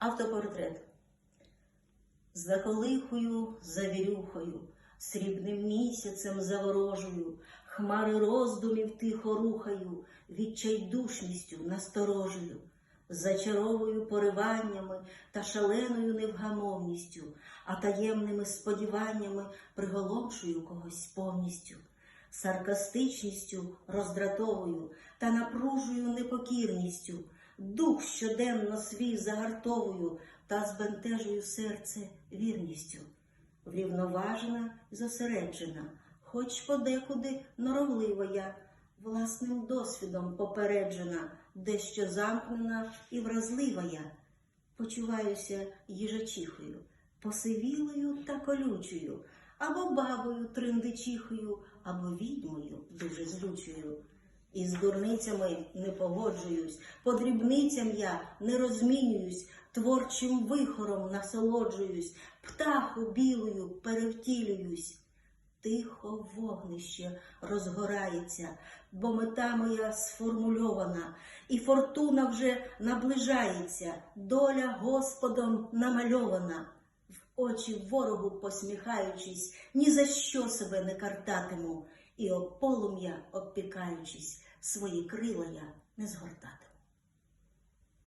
Автопортрет. За колихою, за вірюхою, срібним місяцем заворожую, хмари роздумів тихо рухаю, відчайдушністю насторожую, зачаровую пориваннями та шаленою невгамовністю, а таємними сподіваннями приголомшую когось повністю, саркастичністю роздратовую та напружую непокірністю. Дух щоденно свій загартовую та збентежую серце вірністю. Врівноважена, зосереджена, хоч подекуди норовлива я, власним досвідом попереджена, дещо замкнена і вразлива я. Почуваюся їжачихою, посивілою та колючою, або бабою триндичихою, або відьмою дуже злючою. Із дурницями не погоджуюсь, по дрібницям я не розмінююсь, творчим вихором насолоджуюсь, птаху білою перевтілююсь. Тихо вогнище розгорається, бо мета моя сформульована, і фортуна вже наближається, доля Господом намальована. В очі ворогу посміхаючись, ні за що себе не картатиму, і об полум'я обпікаючись, свої крила я не згортатиму.